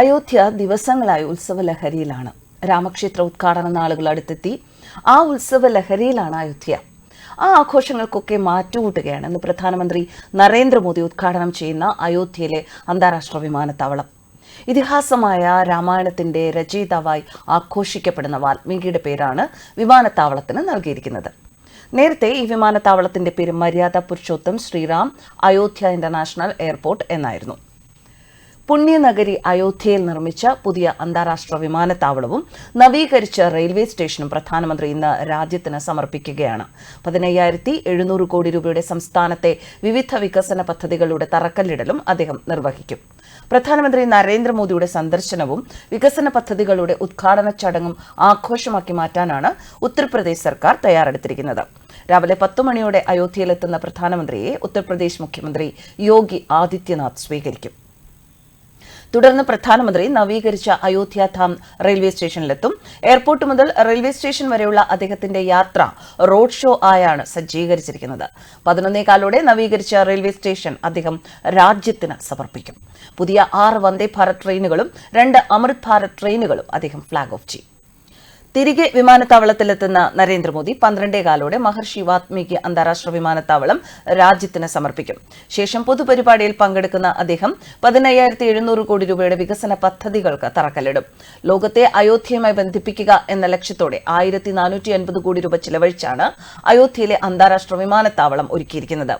അയോധ്യ ദിവസങ്ങളായി ഉത്സവ ലഹരിയിലാണ്. രാമക്ഷേത്ര ഉദ്ഘാടന നാളുകൾ അടുത്തെത്തി. ആ ഉത്സവ ലഹരിയിലാണ് അയോധ്യ. ആ ആഘോഷങ്ങൾക്കൊക്കെ മാറ്റുകൂട്ടുകയാണ് ഇന്ന് പ്രധാനമന്ത്രി നരേന്ദ്രമോദി ഉദ്ഘാടനം ചെയ്യുന്ന അയോധ്യയിലെ അന്താരാഷ്ട്ര വിമാനത്താവളം. ഇതിഹാസമായ രാമായണത്തിന്റെ രചയിതാവായി ആഘോഷിക്കപ്പെടുന്ന വാൽമീകിയുടെ പേരാണ് വിമാനത്താവളത്തിന് നൽകിയിരിക്കുന്നത്. നേരത്തെ ഈ വിമാനത്താവളത്തിന്റെ പേര് മര്യാദ പുരുഷോത്തം ശ്രീറാം അയോധ്യ ഇന്റർനാഷണൽ എയർപോർട്ട് എന്നായിരുന്നു. പുണ്യനഗരി അയോധ്യയിൽ നിർമ്മിച്ച പുതിയ അന്താരാഷ്ട്ര വിമാനത്താവളവും നവീകരിച്ച റെയിൽവേ സ്റ്റേഷനും പ്രധാനമന്ത്രി ഇന്ന് രാജ്യത്തിന് സമർപ്പിക്കുകയാണ്. പതിനയ്യായിരത്തി എഴുന്നൂറ് കോടി രൂപയുടെ സംസ്ഥാനത്തെ വിവിധ വികസന പദ്ധതികളുടെ തറക്കല്ലിടലും അദ്ദേഹം നിർവഹിക്കും. പ്രധാനമന്ത്രി നരേന്ദ്രമോദിയുടെ സന്ദർശനവും വികസന പദ്ധതികളുടെ ഉദ്ഘാടന ചടങ്ങും ആഘോഷമാക്കി മാറ്റാനാണ് ഉത്തർപ്രദേശ് സർക്കാർ തയ്യാറെടുത്തിരിക്കുന്നത്. രാവിലെ പത്തു മണിയോടെ അയോധ്യയിലെത്തുന്ന പ്രധാനമന്ത്രിയെ ഉത്തർപ്രദേശ് മുഖ്യമന്ത്രി യോഗി ആദിത്യനാഥ് സ്വീകരിക്കും. തുടർന്ന് പ്രധാനമന്ത്രി നവീകരിച്ച അയോധ്യ ധാം റെയിൽവേ സ്റ്റേഷനിലെത്തും. എയർപോർട്ട് മുതൽ റെയിൽവേ സ്റ്റേഷൻ വരെയുള്ള അദ്ദേഹത്തിന്റെ യാത്ര റോഡ് ഷോ ആയാണ് സജ്ജീകരിച്ചിരിക്കുന്നത്. പതിനൊന്നേകാലോടെ നവീകരിച്ച റെയിൽവേ സ്റ്റേഷൻ അദ്ദേഹം രാജ്യത്തിന് സമർപ്പിക്കും. പുതിയ ആറ് വന്ദേ ഭാരത് ട്രെയിനുകളും രണ്ട് അമൃത് ഭാരത് ട്രെയിനുകളും അദ്ദേഹം ഫ്ളാഗ് ഓഫ് ചെയ്യും. തിരികെ വിമാനത്താവളത്തിലെത്തുന്ന നരേന്ദ്രമോദി പന്ത്രണ്ടേ കാലോടെ മഹർഷി വാത്മീകി അന്താരാഷ്ട്ര വിമാനത്താവളം രാജ്യത്തിന് സമർപ്പിക്കും. ശേഷം പൊതുപരിപാടിയിൽ പങ്കെടുക്കുന്ന അദ്ദേഹം പതിനയ്യായിരത്തി എഴുന്നൂറ് കോടി രൂപയുടെ വികസന പദ്ധതികൾക്ക് തറക്കല്ലിടും. ലോകത്തെ അയോധ്യയുമായി ബന്ധിപ്പിക്കുക എന്ന ലക്ഷ്യത്തോടെ ആയിരത്തി നാനൂറ്റി അൻപത് കോടി രൂപ ചിലവഴിച്ചാണ് അയോധ്യയിലെ അന്താരാഷ്ട്ര വിമാനത്താവളം ഒരുക്കിയിരിക്കുന്നത്.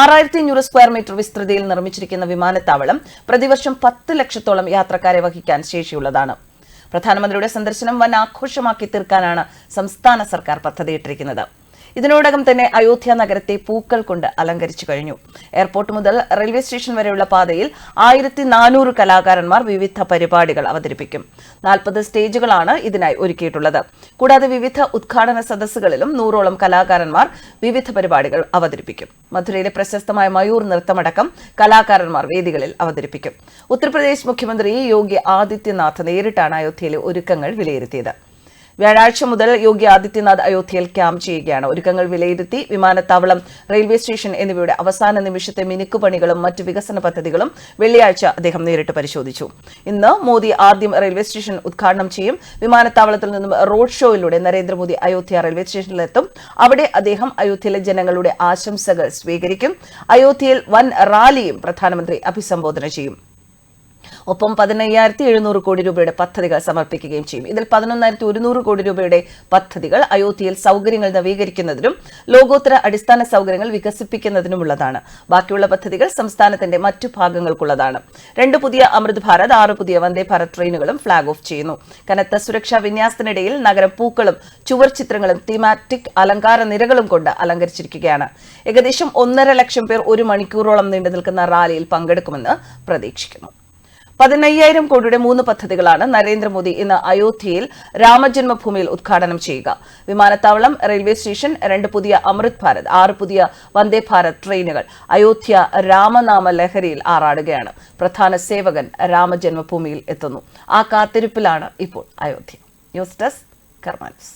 ആറായിരത്തി അഞ്ഞൂറ് സ്ക്വയർ മീറ്റർ വിസ്തൃതിയിൽ നിർമ്മിച്ചിരിക്കുന്ന വിമാനത്താവളം പ്രതിവർഷം പത്ത് ലക്ഷത്തോളം യാത്രക്കാരെ വഹിക്കാൻ ശേഷിയുള്ളതാണ്. പ്രധാനമന്ത്രിയുടെ സന്ദർശനം വൻ ആഘോഷമാക്കി തീർക്കാനാണ് സംസ്ഥാന സർക്കാർ പദ്ധതിയിട്ടിരിക്കുന്നത്. ഇതിനോടകം തന്നെ അയോധ്യ നഗരത്തെ പൂക്കൾ കൊണ്ട് അലങ്കരിച്ചു കഴിഞ്ഞു. എയർപോർട്ട് മുതൽ റെയിൽവേ സ്റ്റേഷൻ വരെയുള്ള പാതയിൽ ആയിരത്തി നാനൂറ് കലാകാരന്മാർ വിവിധ പരിപാടികൾ അവതരിപ്പിക്കും. നാൽപ്പത് സ്റ്റേജുകളാണ് ഇതിനായി ഒരുക്കിയിട്ടുള്ളത്. കൂടാതെ വിവിധ ഉദ്ഘാടന സദസ്സുകളിലും നൂറോളം കലാകാരന്മാർ വിവിധ പരിപാടികൾ അവതരിപ്പിക്കും. മധുരയിലെ പ്രശസ്തമായ മയൂർ നൃത്തമടക്കം കലാകാരന്മാർ വേദികളിൽ അവതരിപ്പിക്കും. ഉത്തർപ്രദേശ് മുഖ്യമന്ത്രി യോഗി ആദിത്യനാഥ് നേരിട്ടാണ് അയോധ്യയിലെ ഒരുക്കങ്ങൾ വിലയിരുത്തിയത്. വ്യാഴാഴ്ച മുതൽ യോഗി ആദിത്യനാഥ് അയോധ്യയിൽ ക്യാമ്പ് ചെയ്യുകയാണ്. ഒരുക്കങ്ങൾ വിലയിരുത്തി വിമാനത്താവളം റെയിൽവേ സ്റ്റേഷൻ എന്നിവയുടെ അവസാന നിമിഷത്തെ മിനുക്കുപണികളും മറ്റ് വികസന പദ്ധതികളും വെള്ളിയാഴ്ച അദ്ദേഹം നേരിട്ട് പരിശോധിച്ചു. ഇന്ന് മോദി ആദ്യം റെയിൽവേ സ്റ്റേഷൻ ഉദ്ഘാടനം ചെയ്യും. വിമാനത്താവളത്തിൽ നിന്നും റോഡ് ഷോയിലൂടെ നരേന്ദ്രമോദി അയോധ്യ റെയിൽവേ സ്റ്റേഷനിലെത്തും. അവിടെ അദ്ദേഹം അയോധ്യയിലെ ജനങ്ങളുടെ ആശംസകൾ സ്വീകരിക്കും. അയോധ്യയിൽ വൻ റാലിയും പ്രധാനമന്ത്രി അഭിസംബോധന ചെയ്യും. ഒപ്പം പതിനയ്യായിരത്തി എഴുന്നൂറ് കോടി രൂപയുടെ പദ്ധതികൾ സമർപ്പിക്കുകയും ചെയ്യും. ഇതിൽ പതിനൊന്നായിരത്തി ഒരുന്നൂറ് കോടി രൂപയുടെ പദ്ധതികൾ അയോധ്യയിൽ സൗകര്യങ്ങൾ നവീകരിക്കുന്നതിനും ലോകോത്തര അടിസ്ഥാന സൗകര്യങ്ങൾ വികസിപ്പിക്കുന്നതിനുമുള്ളതാണ്. ബാക്കിയുള്ള പദ്ധതികൾ സംസ്ഥാനത്തിന്റെ മറ്റു ഭാഗങ്ങൾക്കുള്ളതാണ്. രണ്ട് പുതിയ അമൃത് ഭാരത് ആറ് പുതിയ വന്ദേ ഭാരത് ട്രെയിനുകളും ഫ്ളാഗ് ഓഫ് ചെയ്യുന്നു. കനത്ത സുരക്ഷാ വിന്യാസത്തിനിടയിൽ നഗരം പൂക്കളും ചുവർ ചിത്രങ്ങളും തീമാറ്റിക് അലങ്കാര നിരകളും കൊണ്ട് അലങ്കരിച്ചിരിക്കുകയാണ്. ഏകദേശം ഒന്നര ലക്ഷം പേർ ഒരു മണിക്കൂറോളം നീണ്ടു നിൽക്കുന്ന റാലിയിൽ പങ്കെടുക്കുമെന്ന് പ്രതീക്ഷിക്കുന്നു. പതിനയ്യായിരം കോടിയുടെ മൂന്ന് പദ്ധതികളാണ് നരേന്ദ്രമോദി ഇന്ന് അയോധ്യയിൽ രാമജന്മഭൂമിയിൽ ഉദ്ഘാടനം ചെയ്യുക. വിമാനത്താവളം റെയിൽവേ സ്റ്റേഷൻ രണ്ട് പുതിയ അമൃത് ഭാരത് ആറ് പുതിയ വന്ദേ ഭാരത് ട്രെയിനുകൾ അയോധ്യ രാമനാമ ലഹരിയിൽ ആറാടുകയാണ്. പ്രധാന സേവകൻ രാമജന്മഭൂമിയിൽ എത്തുന്നു. ആ കാത്തിരിപ്പിലാണ് ഇപ്പോൾ അയോധ്യ. News desk കർമാൻസ്